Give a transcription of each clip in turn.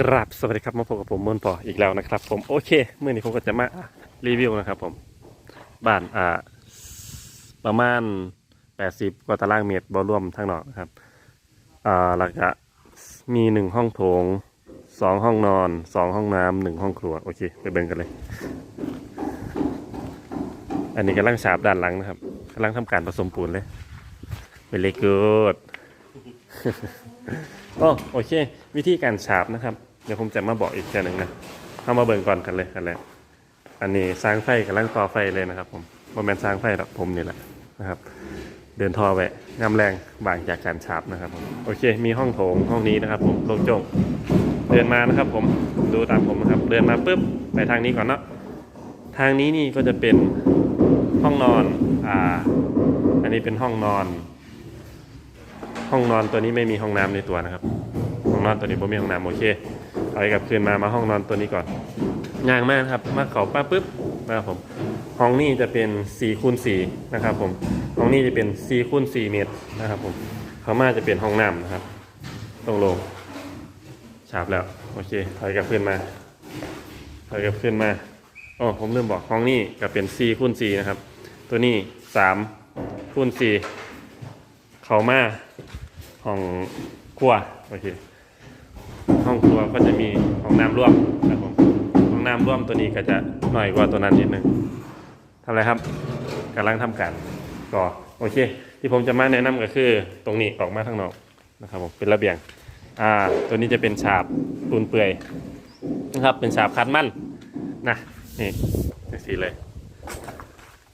กราบสวัสดีครับมาพบกับผมมนปออีกแล้วนะครับ ผมโอเคเมื่อนี้ผมก็จะมารีวิวนะครับผมบ้านอ่าประมาณ 80 กว่าตารางเมตรบอรวมทั้งนอกนะครับอ่าแล้วก็มีหนึ่งห้องโถงสองห้องนอนสองห้องน้ำหนึ่งห้องครัวโอเคไปเบิ่งกันเลย อันนี้กำลังฉาบด้านหลังนะครับกำลังทำการผสมปูนเลยเป็นเลกูด โอ้โอเค วิธีการฉาบนะครับ เดี๋ยวผมจะมาบอกอีกแค่หนึ่งนะเข้ามาเบิ่งก่อนกันเลยกันแล้วอันนี้สร้างไฟกำลังต่อไฟเลยนะครับ ผมโมเมนสร้างไฟหรอกผมนี่แหละนะครับ เดินท่อแวะงามแรงบางจากการฉาบนะครับผมโอเค มีห้องโถงห้องนี้นะครับ ผมโล่งโจงเดินมานะครับ ผมดูตามผมนะครับ เดินมาปุ๊บไปทางนี้ก่อนเนาะทางนี้นี่ก็จะเป็นห้องนอน อ่า อันนี้เป็นห้องนอน ห้องนอนตัวนี้ไม่มีห้องน้ำในตัวนะครับ ห้องนอนตัวนี้ผมมีห้องน้ำโอเคเอาไปกลับคืนมามาห้องนอนตัวนี้ก่อนย่างมากครับ มาเขาป้าปุ๊บนะครับผมห้องนี้จะเป็น4คูณ4นะครับผมห้องนี้จะเป็น4คูณ4เมตรนะครับผมเขามาจะเป็นห้องน้ำนะครับตรงลงฉาบแล้วโอเคถอยกลับคืนมาถอยกลับคืนมาอ๋อผมลืมบอกห้องนี้ก็เป็น4คูณ4นะครับ ตัวนี้3คูณ4 เขามาห้องครัวโอเคห้องครัวก็จะมีห้องน้ำร่วมครับผมห้องน้ำร่วมตัวนี้ก็จะหน่อยกว่าตัวนั้นนิดนึงทำอะไรครับกำลังทำการก็โอเค ที่ผมจะมาแนะนำก็คือตรงนี้ออกมาข้างนอกนะครับผมเป็นระเบียงอ่าตัวนี้จะเป็นฉาบปูนเปื่อยนะครับเป็นฉาบคัดมั่นนะนี่สีเลย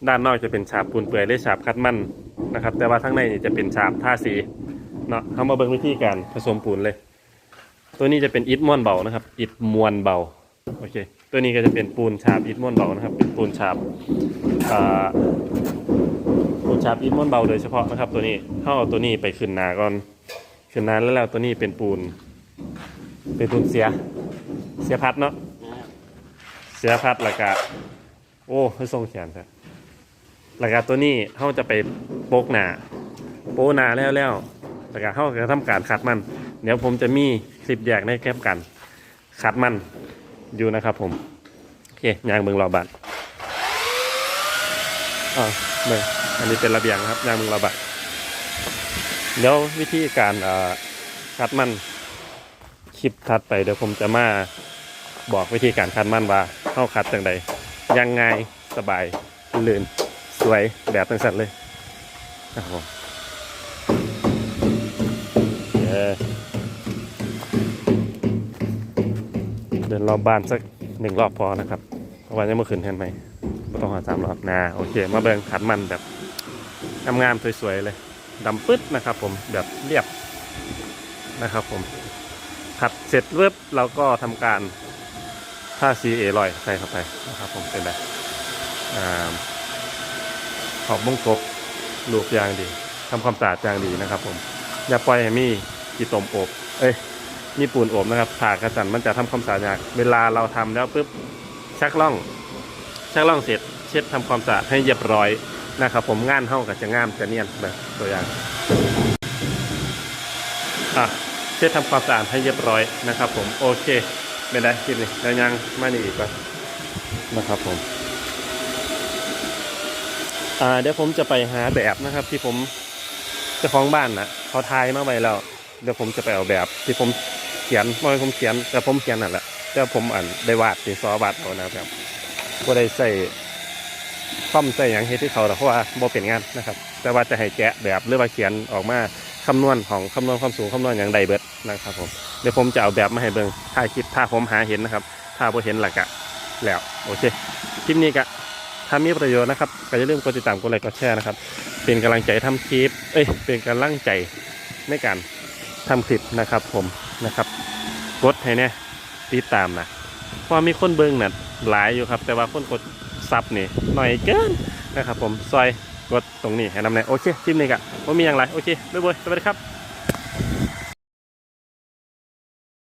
ด้านนอกจะเป็นฉาบปูนเปื่อยหรือฉาบคัดมั่น นะครับ แต่ว่าข้างในนี่จะเป็นฉาบท่าสีเนาะเขามาเบิ่งวิธีการผสมปูนเลย ตัวนี้จะเป็นอิฐม้วนเบานะครับ อิฐมวนเบาโอเค ตัวนี้ก็จะเป็นปูนฉาบอิฐม้วนเบานะครับ เป็นปูนฉาบปูนฉาบอิฐม้วนเบาโดยเฉพาะนะครับ ตัวนี้เขาเอาตัวนี้ไปขึ้นนาก่อนขึ้นนาแล้วแล้วตัวนี้เป็นปูน เป็นปูนเสียเสียพัดเนาะเสียพัดล้วก็โอ้ให้ทรงแขนครับ แล้วก็ตัวนี้เขาจะไปโปกหนาโปหนาแล้วแล้วแต่การเข้าจะทำการขัดมัน เดี๋ยวผมจะมีคลิปแยกในแคปกันขัดมันอยู่นะครับผมโอเคยางเบิงรอบัตรอ่าเบิงอันนี้เป็นระเบียงครับยางเบิงรอบัตรเดี๋ยววิธีการเอ่อขัดมันคลิปถัดไปเดี๋ยวผมจะมาบอกวิธีการขัดมันว่าเข้าขัดจังใดยังไงสบายลื่น สวยแบบตั้งสัตว์เลยนะครับผมเดินรอบบ้านสักหนึ่งรอบพอนะครับเพราะว่าจะเมื่อคืนเห็นไหมไม่ต้องหาสามรอบนะโอเค มาเบิ่งขัดมันแบบงามๆสวยๆเลยดำปึ๊ดนะครับ ผมแบบเรียบนะครับผมขัดเสร็จเรียบเราก็ทำการท่าซีเอลอยใส่เข้าไปนะครับผมเป็นแบบอ่า ขอบมงกบลูกยางดีทำความสะอาดยางดีนะครับ ผม อย่าปล่อยให้มีกีตมอบ เอ้ยมีปูนอบนะครับผากระสันมันจะทำความสะอาดยาก เวลาเราทำแล้วปุ๊บชักล่องชักล่องเสร็จ เช็ดทำความสะอาดให้เรียบร้อยนะครับผมงานเท่ากับจะงามจะเนียนแบบตัวอย่างอะเช็ดทำความสะอาดให้เรียบร้อยนะครับ ผมโอเคไม่ได้คลิปนี้แล้วยังไม่นี่อีกป่ะนะครับผม อ่าเดี๋ยวผมจะไปหาแบบนะครับ ที่ผมเจ้าของบ้านนะเขาทายมาไว้แล้ว เดี๋ยวผมจะไปเอาแบบ ที่ผมเขียนไม่ให้ผมเขียนแต่ผมเขียนนั่นแหละแต่ผมอ่านได้วาดดินสอวาดเอานะครับก็ได้ใส่คอมใส่อย่างเฮ็ดที่เขาแต่เพราะว่าบ่เป็นงานนะครับ แต่ว่าจะให้แกะแบบหรือว่าเขียนออกมาคำนวณของคำนวณความสูงคำนวณอย่างใดเบิดนะครับผมเดี๋ยวผมจะเอาแบบมาให้เบิ่งถ่ายคลิปถ้าผมหาเห็นนะครับ ถ้าบ่เห็นหลักอะแล้วโอเคคลิปนี้ก็ ถ้ามีประโยชน์นะครับก็อย่าลืมกดติดตามกดไลค์กดแชร์นะครับ เป็นกำลังใจทำคลิป เอ้ย เป็นกำลังใจในการทำคลิปนะครับผมนะครับ กดให้เนี่ยติดตามนะเพราะมีคนเบิ่งน่ะหลายอยู่ครับ แต่ว่าคนกดซับนี่หน่อยเกินนะครับ ผมซอยกดตรงนี้ให้นำแน่โอเคคลิปนี้ก็ไม่มีอย่างไรโอเคบ๊ายบายสวัสดีครับ